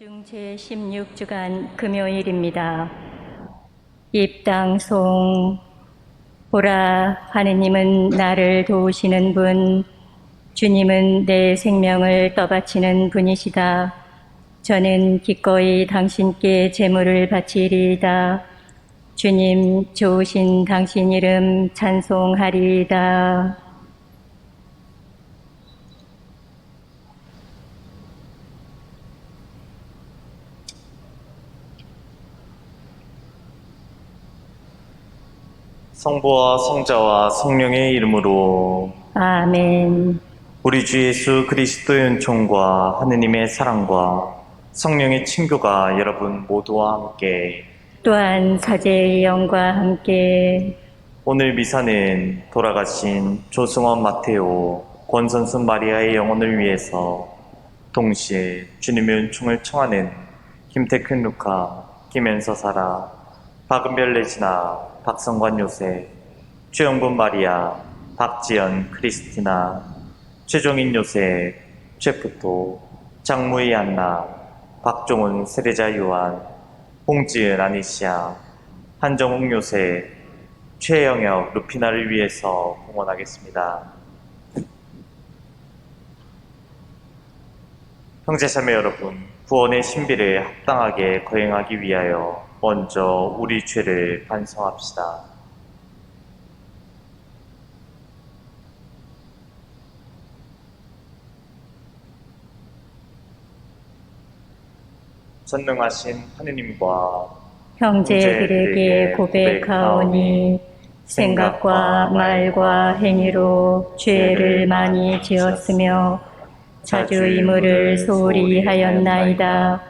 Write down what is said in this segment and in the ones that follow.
중 제16주간 금요일입니다. 입당송 보라 하느님은 나를 도우시는 분 주님은 내 생명을 떠바치는 분이시다. 저는 기꺼이 당신께 제물을 바치리이다. 주님 좋으신 당신 이름 찬송하리이다. 성부와 성자와 성령의 이름으로. 아멘. 우리 주 예수 그리스도의 은총과 하느님의 사랑과 성령의 친교가 여러분 모두와 함께. 또한 사제의 영과 함께. 오늘 미사는 돌아가신 조승원 마테오 권선순 마리아의 영혼을 위해서 동시에 주님의 은총을 청하는 김태큰 루카, 김현서 사라, 박은별 레지나, 박성관 요새, 최영분 마리아, 박지연 크리스티나, 최종인 요새, 최프토, 장무희 안나, 박종훈 세례자 요한, 홍지은 아니시아, 한정욱 요새, 최영혁 루피나를 위해서 응원하겠습니다. 형제자매 여러분, 구원의 신비를 합당하게 거행하기 위하여 먼저 우리 죄를 반성합시다. 전능하신 하느님과 형제들에게 고백하오니 생각과 말과 행위로 죄를 많이 지었으며 자주 이물을 소홀히 하였나이다.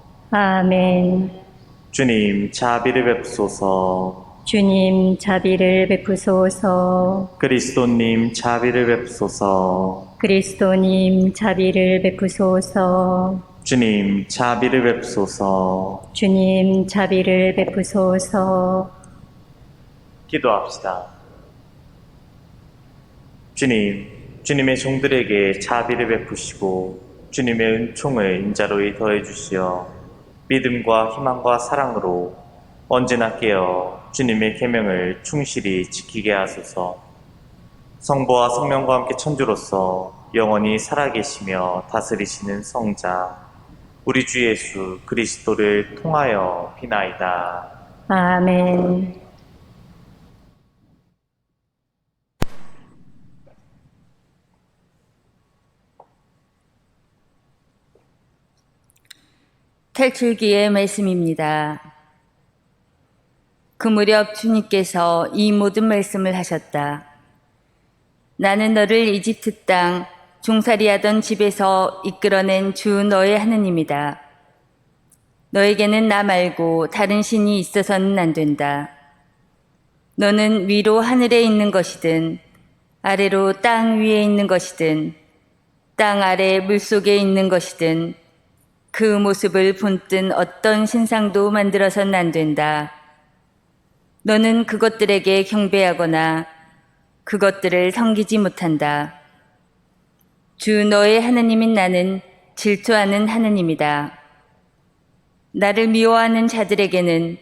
아멘. 주님, 자비를 베푸소서. 주님 자비를 베푸소서. 그리스도님, 자비를 베푸소서. 그리스도님 자비를 베푸소서. 주님, 자비를 베푸소서. 주님 자비를 베푸소서. 기도합시다. 주님, 주님의 종들에게 자비를 베푸시고 주님의 은총을 인자로이 더해 주시어 믿음과 희망과 사랑으로 언제나 깨어 주님의 계명을 충실히 지키게 하소서. 성부와 성령과 함께 천주로서 영원히 살아계시며 다스리시는 성자 우리 주 예수 그리스도를 통하여 비나이다. 아멘. 탈출기의 말씀입니다. 그 무렵 주님께서 이 모든 말씀을 하셨다. 나는 너를 이집트 땅 종살이하던 집에서 이끌어낸 주 너의 하느님이다. 너에게는 나 말고 다른 신이 있어서는 안 된다. 너는 위로 하늘에 있는 것이든 아래로 땅 위에 있는 것이든 땅 아래 물 속에 있는 것이든 그 모습을 본뜬 어떤 신상도 만들어선 안 된다. 너는 그것들에게 경배하거나 그것들을 섬기지 못한다. 주 너의 하느님인 나는 질투하는 하느님이다. 나를 미워하는 자들에게는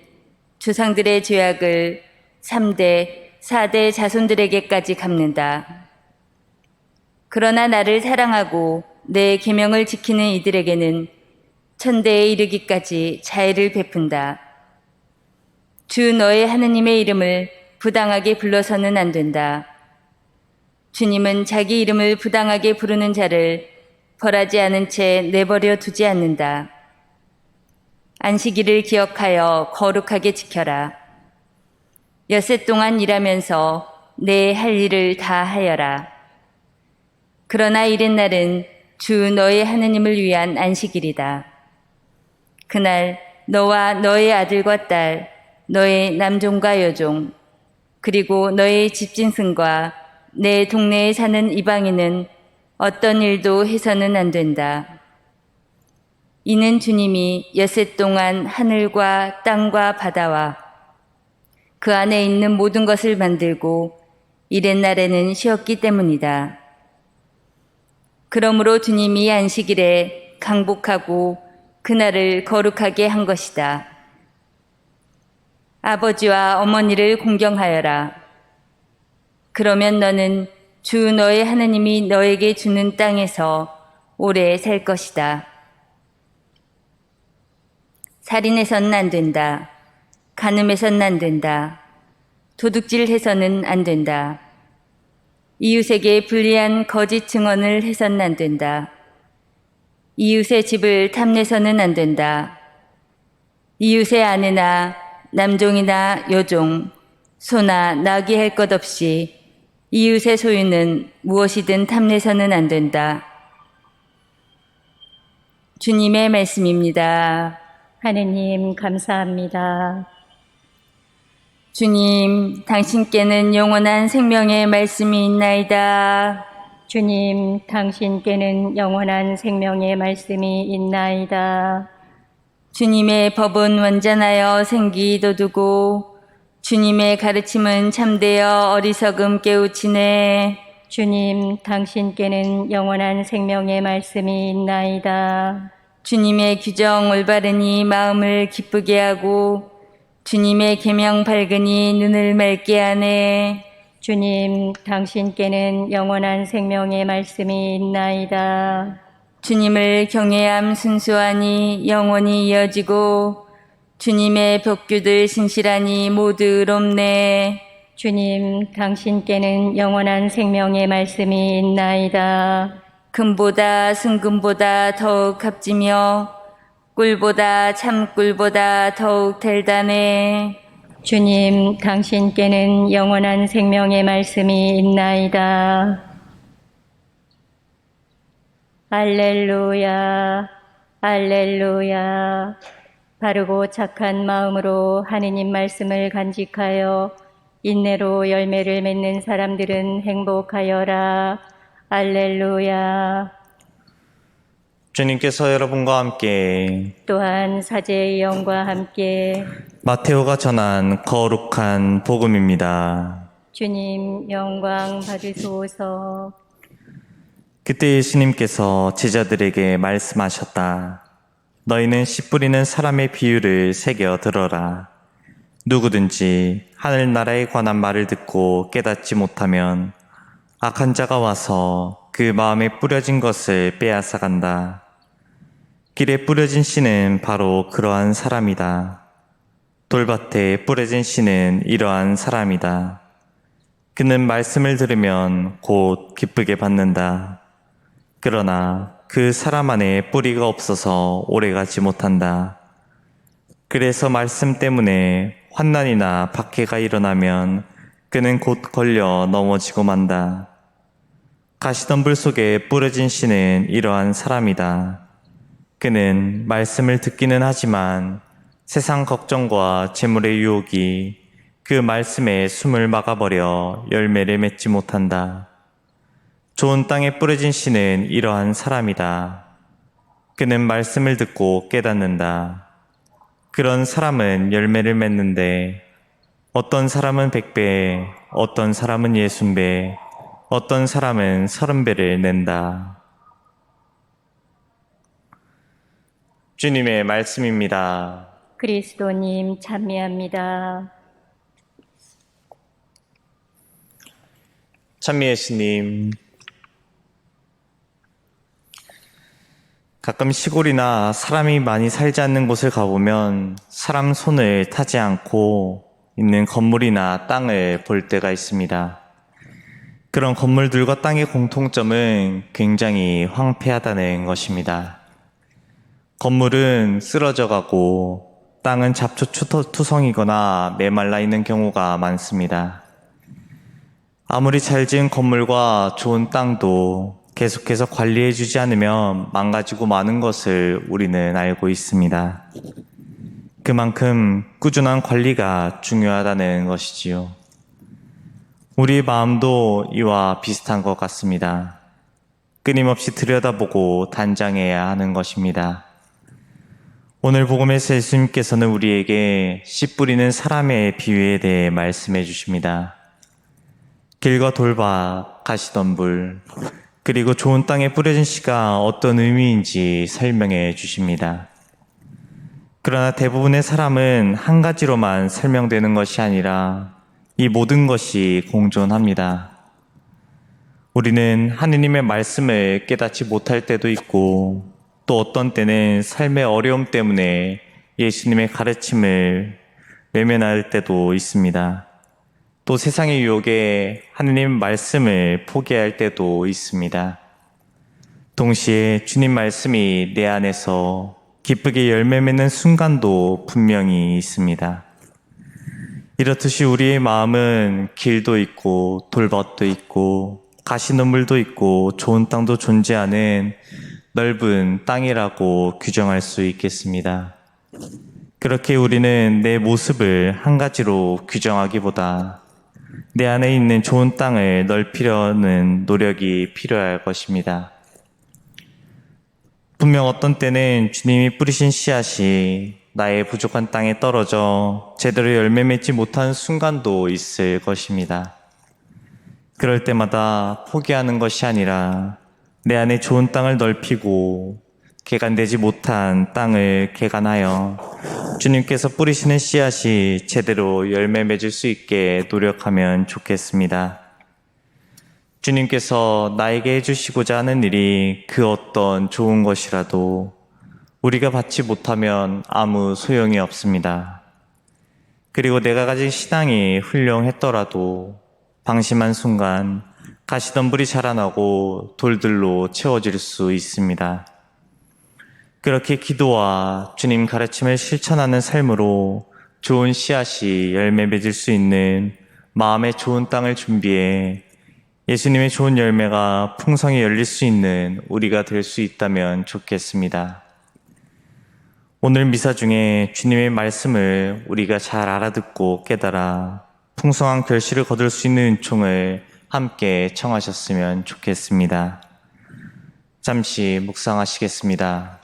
조상들의 죄악을 3대, 4대 자손들에게까지 갚는다. 그러나 나를 사랑하고 내 계명을 지키는 이들에게는 천대에 이르기까지 자애를 베푼다. 주 너의 하느님의 이름을 부당하게 불러서는 안 된다. 주님은 자기 이름을 부당하게 부르는 자를 벌하지 않은 채 내버려 두지 않는다. 안식일을 기억하여 거룩하게 지켜라. 여세 동안 일하면서 내 할 일을 다 하여라. 그러나 이른 날은 주 너의 하느님을 위한 안식일이다. 그날 너와 너의 아들과 딸, 너의 남종과 여종, 그리고 너의 집진승과 내 동네에 사는 이방인은 어떤 일도 해서는 안 된다. 이는 주님이 엿새 동안 하늘과 땅과 바다와 그 안에 있는 모든 것을 만들고 이렛날에는 쉬었기 때문이다. 그러므로 주님이 안식일에 강복하고 그날을 거룩하게 한 것이다. 아버지와 어머니를 공경하여라. 그러면 너는 주 너의 하느님이 너에게 주는 땅에서 오래 살 것이다. 살인해서는 안 된다. 간음해서는 안 된다. 도둑질해서는 안 된다. 이웃에게 불리한 거짓 증언을 해서는 안 된다. 이웃의 집을 탐내서는 안 된다. 이웃의 아내나 남종이나 여종, 소나 나귀 할것 없이 이웃의 소유는 무엇이든 탐내서는 안 된다. 주님의 말씀입니다. 하느님 감사합니다. 주님, 당신께는 영원한 생명의 말씀이 있나이다. 주님, 당신께는 영원한 생명의 말씀이 있나이다. 주님의 법은 완전하여 생기 돋우고 주님의 가르침은 참되어 어리석음 깨우치네. 주님, 당신께는 영원한 생명의 말씀이 있나이다. 주님의 규정 올바르니 마음을 기쁘게 하고 주님의 계명 밝으니 눈을 맑게 하네. 주님, 당신께는 영원한 생명의 말씀이 있나이다. 주님을 경외함 순수하니 영원히 이어지고 주님의 벽규들 신실하니 모두 의롭네. 주님, 당신께는 영원한 생명의 말씀이 있나이다. 금보다 순금보다 더욱 값지며 꿀보다 참꿀보다 더욱 달다네. 주님, 당신께는 영원한 생명의 말씀이 있나이다. 알렐루야, 알렐루야. 바르고 착한 마음으로 하느님 말씀을 간직하여 인내로 열매를 맺는 사람들은 행복하여라. 알렐루야. 주님께서 여러분과 함께 또한 사제의 영과 함께 마테오가 전한 거룩한 복음입니다. 주님 영광 받으소서. 그때 예수님께서 제자들에게 말씀하셨다. 너희는 씨 뿌리는 사람의 비유를 새겨 들어라. 누구든지 하늘나라에 관한 말을 듣고 깨닫지 못하면 악한 자가 와서 그 마음에 뿌려진 것을 빼앗아 간다. 길에 뿌려진 씨는 바로 그러한 사람이다. 돌밭에 뿌려진 씨는 이러한 사람이다. 그는 말씀을 들으면 곧 기쁘게 받는다. 그러나 그 사람 안에 뿌리가 없어서 오래가지 못한다. 그래서 말씀 때문에 환난이나 박해가 일어나면 그는 곧 걸려 넘어지고 만다. 가시덤불 속에 뿌려진 씨는 이러한 사람이다. 그는 말씀을 듣기는 하지만 세상 걱정과 재물의 유혹이 그 말씀에 숨을 막아버려 열매를 맺지 못한다. 좋은 땅에 뿌려진 씨는 이러한 사람이다. 그는 말씀을 듣고 깨닫는다. 그런 사람은 열매를 맺는데 어떤 사람은 백배, 어떤 사람은 예순배, 어떤 사람은 서른배를 낸다. 주님의 말씀입니다. 그리스도님 찬미합니다. 찬미 예수님. 가끔 시골이나 사람이 많이 살지 않는 곳을 가보면 사람 손을 타지 않고 있는 건물이나 땅을 볼 때가 있습니다. 그런 건물들과 땅의 공통점은 굉장히 황폐하다는 것입니다. 건물은 쓰러져 가고 땅은 잡초투성이거나 메말라 있는 경우가 많습니다. 아무리 잘 지은 건물과 좋은 땅도 계속해서 관리해주지 않으면 망가지고 마는 것을 우리는 알고 있습니다. 그만큼 꾸준한 관리가 중요하다는 것이지요. 우리 마음도 이와 비슷한 것 같습니다. 끊임없이 들여다보고 단장해야 하는 것입니다. 오늘 복음에서 예수님께서는 우리에게 씨 뿌리는 사람의 비유에 대해 말씀해 주십니다. 길과 돌밭, 가시덤불, 그리고 좋은 땅에 뿌려진 씨가 어떤 의미인지 설명해 주십니다. 그러나 대부분의 사람은 한 가지로만 설명되는 것이 아니라 이 모든 것이 공존합니다. 우리는 하느님의 말씀을 깨닫지 못할 때도 있고 또 어떤 때는 삶의 어려움 때문에 예수님의 가르침을 외면할 때도 있습니다. 또 세상의 유혹에 하느님 말씀을 포기할 때도 있습니다. 동시에 주님 말씀이 내 안에서 기쁘게 열매 맺는 순간도 분명히 있습니다. 이렇듯이 우리의 마음은 길도 있고 돌밭도 있고 가시눈물도 있고 좋은 땅도 존재하는 넓은 땅이라고 규정할 수 있겠습니다. 그렇게 우리는 내 모습을 한 가지로 규정하기보다 내 안에 있는 좋은 땅을 넓히려는 노력이 필요할 것입니다. 분명 어떤 때는 주님이 뿌리신 씨앗이 나의 부족한 땅에 떨어져 제대로 열매 맺지 못한 순간도 있을 것입니다. 그럴 때마다 포기하는 것이 아니라 내 안에 좋은 땅을 넓히고 개간되지 못한 땅을 개간하여 주님께서 뿌리시는 씨앗이 제대로 열매 맺을 수 있게 노력하면 좋겠습니다. 주님께서 나에게 해주시고자 하는 일이 그 어떤 좋은 것이라도 우리가 받지 못하면 아무 소용이 없습니다. 그리고 내가 가진 신앙이 훌륭했더라도 방심한 순간 가시덤불이 자라나고 돌들로 채워질 수 있습니다. 그렇게 기도와 주님 가르침을 실천하는 삶으로 좋은 씨앗이 열매 맺을 수 있는 마음의 좋은 땅을 준비해 예수님의 좋은 열매가 풍성히 열릴 수 있는 우리가 될 수 있다면 좋겠습니다. 오늘 미사 중에 주님의 말씀을 우리가 잘 알아듣고 깨달아 풍성한 결실을 거둘 수 있는 은총을 함께 청하셨으면 좋겠습니다. 잠시 묵상하시겠습니다.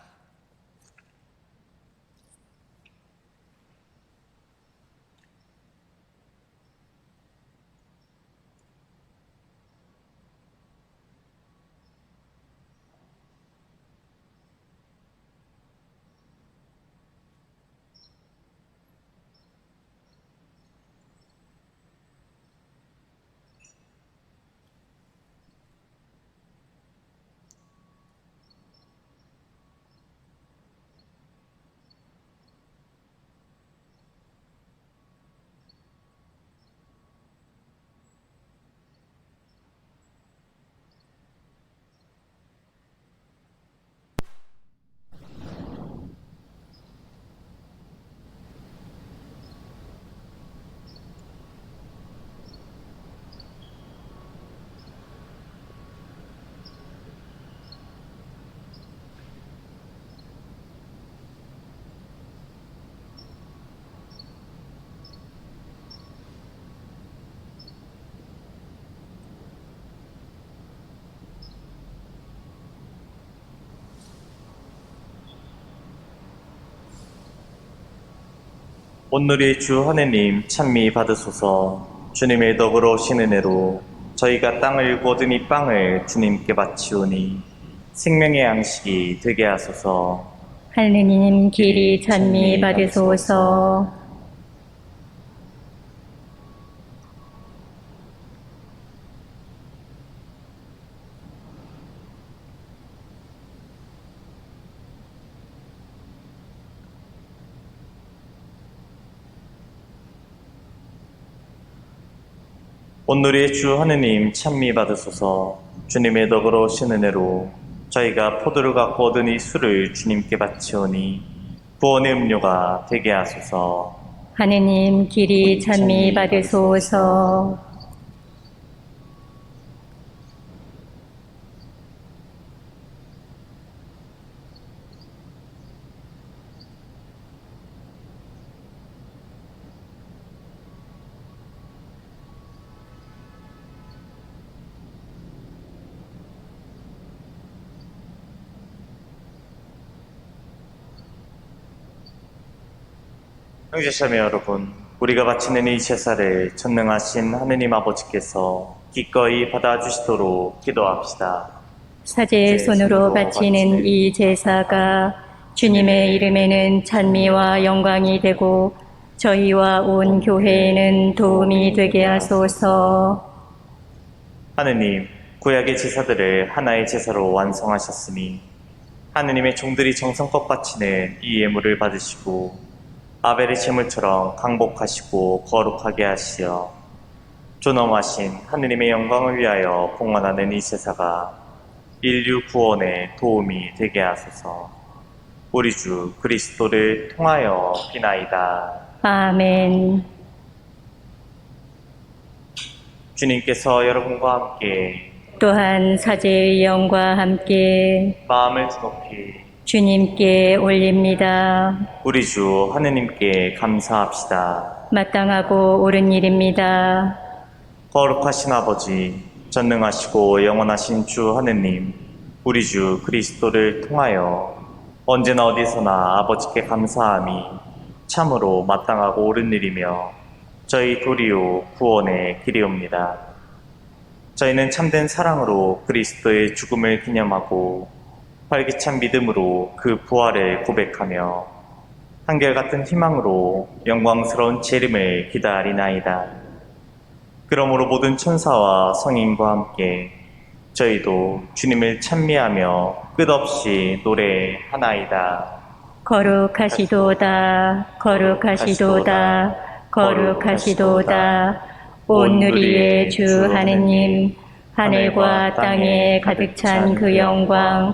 오늘의 주 하느님 찬미 받으소서. 주님의 덕으로 오신 은혜로 저희가 땅을 거둔 이 빵을 주님께 바치오니 생명의 양식이 되게 하소서. 하느님 길이 찬미 받으소서 오늘의 주 하느님 찬미 받으소서. 주님의 덕으로 오신 은혜로 저희가 포도를 갖고 얻은 이 술을 주님께 바치오니 구원의 음료가 되게 하소서. 하느님 길이 찬미 받으소서 형제자매 여러분, 우리가 바치는 이 제사를 전능하신 하느님 아버지께서 기꺼이 받아주시도록 기도합시다. 사제의 손으로 바치는 이 제사가 주님의 이름에는 찬미와 영광이 되고 저희와 온 교회에는 도움이 되게 하소서. 하느님, 구약의 제사들을 하나의 제사로 완성하셨으니 하느님의 종들이 정성껏 바치는 이 예물을 받으시고 아벨의 제물처럼 강복하시고 거룩하게 하시어 존엄하신 하느님의 영광을 위하여 봉헌하는 이 제사가 인류 구원에 도움이 되게 하소서 우리 주 그리스도를 통하여 비나이다. 아멘. 주님께서 여러분과 함께 또한 사제의 영과 함께 마음을 드높이 주님께 올립니다. 우리 주 하느님께 감사합시다. 마땅하고 옳은 일입니다. 거룩하신 아버지, 전능하시고 영원하신 주 하느님, 우리 주 그리스도를 통하여 언제나 어디서나 아버지께 감사함이 참으로 마땅하고 옳은 일이며 저희 도리오 구원의 길이옵니다. 저희는 참된 사랑으로 그리스도의 죽음을 기념하고 활기찬 믿음으로 그 부활을 고백하며 한결같은 희망으로 영광스러운 재림을 기다리나이다. 그러므로 모든 천사와 성인과 함께 저희도 주님을 찬미하며 끝없이 노래하나이다. 거룩하시도다, 거룩하시도다, 거룩하시도다. 온 누리의 주 하느님, 하늘과 땅에 가득 찬 그 영광,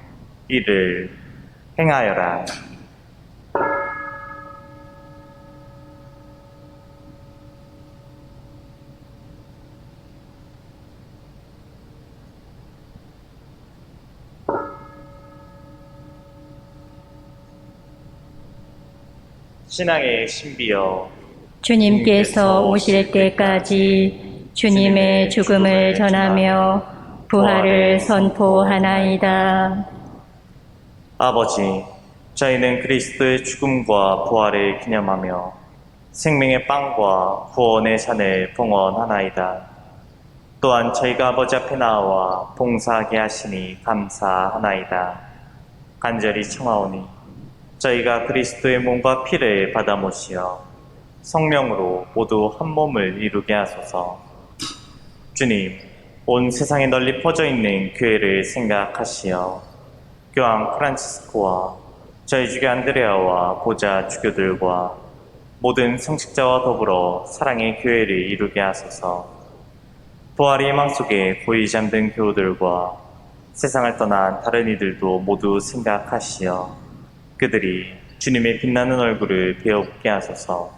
이를 행하여라. 신앙의 신비여 주님께서 오실 때까지 주님의 죽음을 전하며 부활을 선포하나이다. 아버지, 저희는 그리스도의 죽음과 부활을 기념하며 생명의 빵과 구원의 잔을 봉헌하나이다. 또한 저희가 아버지 앞에 나와 봉사하게 하시니 감사하나이다. 간절히 청하오니 저희가 그리스도의 몸과 피를 받아 모시어 성령으로 모두 한 몸을 이루게 하소서. 주님, 온 세상에 널리 퍼져 있는 교회를 생각하시어 교황 프란치스코와 저희 주교 안드레아와 보좌 주교들과 모든 성직자와 더불어 사랑의 교회를 이루게 하소서. 부활의 희망 속에 고이 잠든 교우들과 세상을 떠난 다른 이들도 모두 생각하시어 그들이 주님의 빛나는 얼굴을 배워보게 하소서.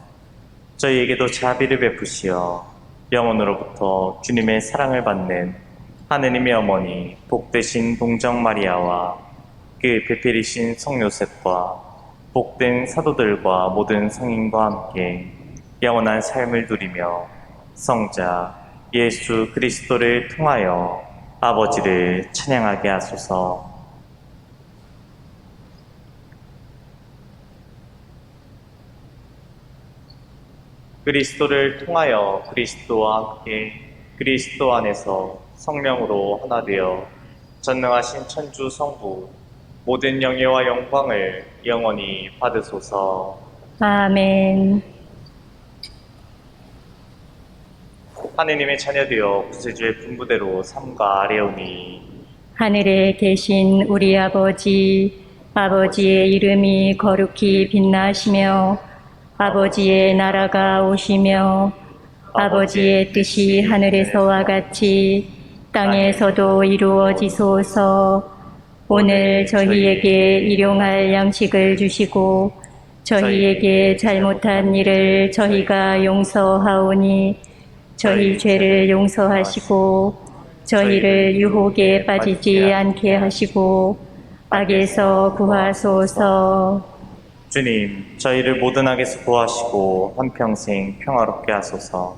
저희에게도 자비를 베푸시어 영원으로부터 주님의 사랑을 받는 하느님의 어머니 복되신 동정 마리아와 그 베페리신 성 요셉과 복된 사도들과 모든 성인과 함께 영원한 삶을 누리며 성자 예수 그리스도를 통하여 아버지를 찬양하게 하소서. 그리스도를 통하여 그리스도와 함께 그리스도 안에서 성령으로 하나 되어 전능하신 천주 성부 모든 영예와 영광을 영원히 받으소서. 아멘. 하느님의 자녀되어 구세주의 분부대로 삼가 아뢰오니 하늘에 계신 우리 아버지, 아버지의 이름이 거룩히 빛나시며, 아버지의 나라가 오시며, 아버지의 뜻이 하늘에서와 같이 땅에서도 이루어지소서. 오늘 저희에게 일용할 양식을 주시고, 저희에게 잘못한 일을 저희가 용서하오니, 저희 죄를 용서하시고, 저희를 유혹에 빠지지 않게 하시고 악에서 구하소서. 주님, 저희를 모든 악에서 구하시고 한평생 평화롭게 하소서.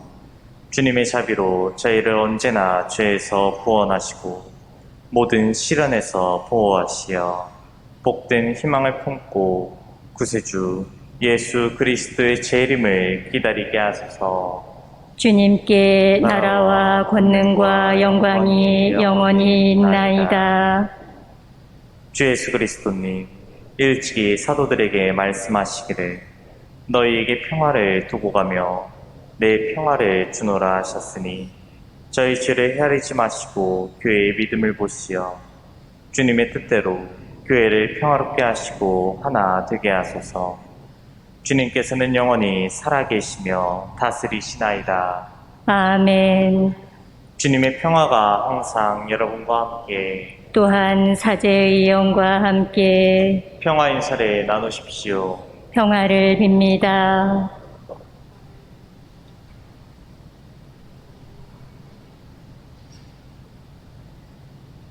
주님의 자비로 저희를 언제나 죄에서 구원하시고 모든 시련에서 보호하시어 복된 희망을 품고 구세주 예수 그리스도의 재림을 기다리게 하소서. 주님께 나라와 권능과 영광이 영원히 있나이다. 주 예수 그리스도님, 일찍이 사도들에게 말씀하시기를 너희에게 평화를 두고 가며 내 평화를 주노라 하셨으니 저희 죄를 헤아리지 마시고 교회의 믿음을 보시어 주님의 뜻대로 교회를 평화롭게 하시고 하나 되게 하소서. 주님께서는 영원히 살아계시며 다스리시나이다. 아멘. 주님의 평화가 항상 여러분과 함께 또한 사제의 영과 함께 평화 인사를 나누십시오. 평화를 빕니다.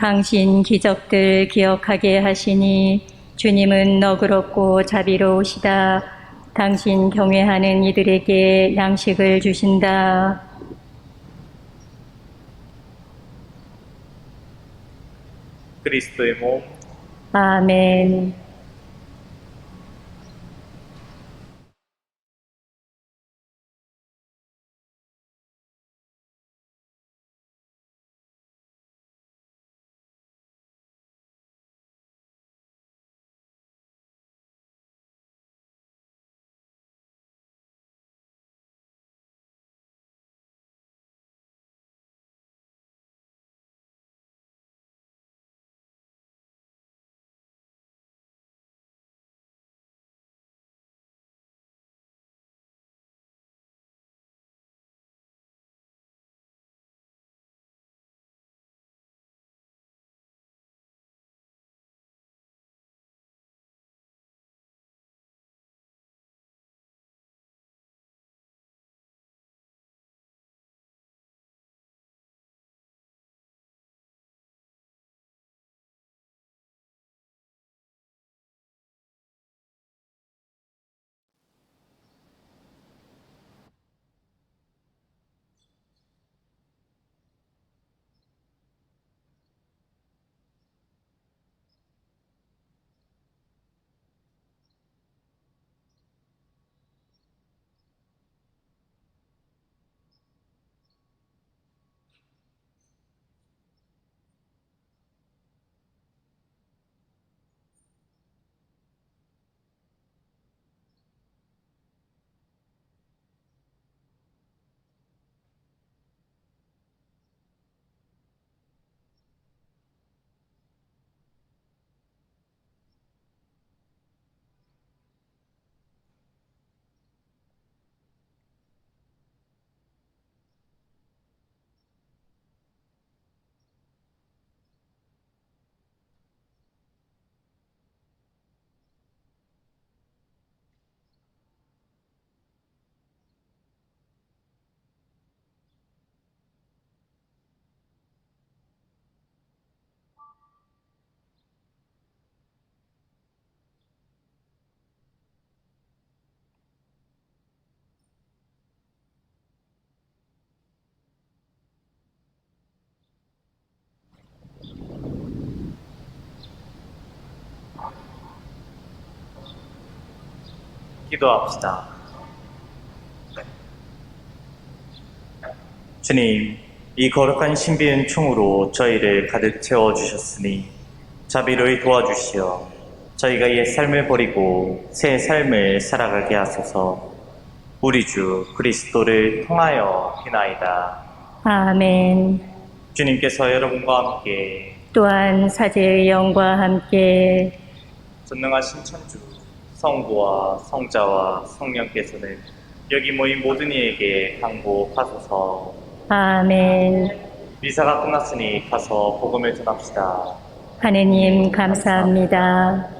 강신 기적들 기억하게 하시니 주님은 너그럽고 자비로우시다. 당신 경외하는 이들에게 양식을 주신다. 그리스도의 몸, 아멘. 기도합시다. 주님, 이 거룩한 신비한 총으로 저희를 가득 채워 주셨으니 자비로이 도와주시어 저희가 옛 삶을 버리고 새 삶을 살아가게 하소서 우리 주 그리스도를 통하여 비나이다. 아멘. 주님께서 여러분과 함께 또한 사제의 영과 함께 전능하신 천주 성부와 성자와 성령께서는 여기 모인 모든 이에게 항복하소서 아멘. 미사가 끝났으니 가서 복음을 전합시다. 하느님 감사합니다.